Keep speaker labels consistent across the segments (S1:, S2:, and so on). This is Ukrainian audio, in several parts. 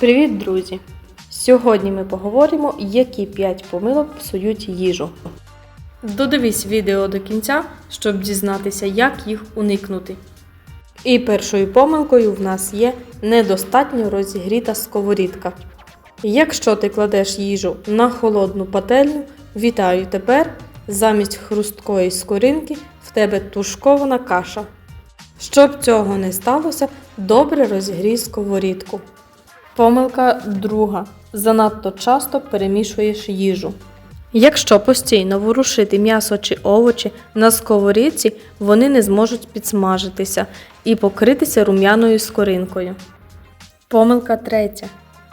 S1: Привіт, друзі! Сьогодні ми поговоримо, які 5 помилок псують їжу. Додивись відео до кінця, щоб дізнатися, як їх уникнути. І першою помилкою в нас є недостатньо розігріта сковорідка. Якщо ти кладеш їжу на холодну пательню, вітаю тепер, замість хрусткої скоринки в тебе тушкована каша. Щоб цього не сталося, добре розігрій сковорідку. Помилка друга. Занадто часто перемішуєш їжу. Якщо постійно ворушити м'ясо чи овочі на сковорідці, вони не зможуть підсмажитися і покритися рум'яною скоринкою. Помилка третя.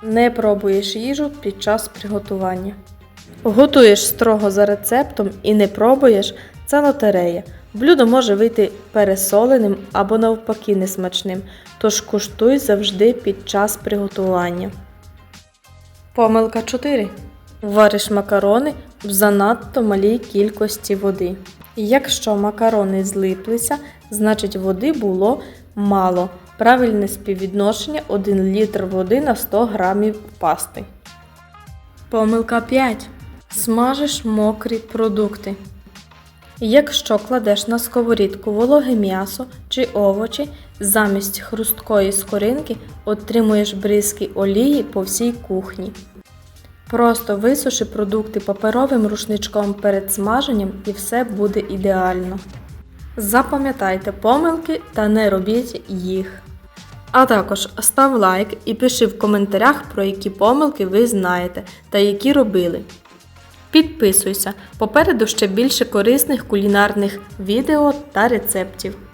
S1: Не пробуєш їжу під час приготування. Готуєш строго за рецептом і не пробуєш це лотерея. Блюдо може вийти пересоленим або навпаки несмачним, тож куштуй завжди під час приготування. Помилка 4. Вариш макарони в занадто малій кількості води. Якщо макарони злиплися, значить води було мало. Правильне співвідношення 1 літр води на 100 грамів пасти. Помилка 5. Смажиш мокрі продукти. Якщо кладеш на сковорідку вологе м'ясо чи овочі, замість хрусткої скоринки отримуєш бризки олії по всій кухні. Просто висуши продукти паперовим рушничком перед смаженням і все буде ідеально. Запам'ятайте помилки та не робіть їх. А також став лайк і пиши в коментарях, про які помилки ви знаєте та які робили. Підписуйся, попереду ще більше корисних кулінарних відео та рецептів.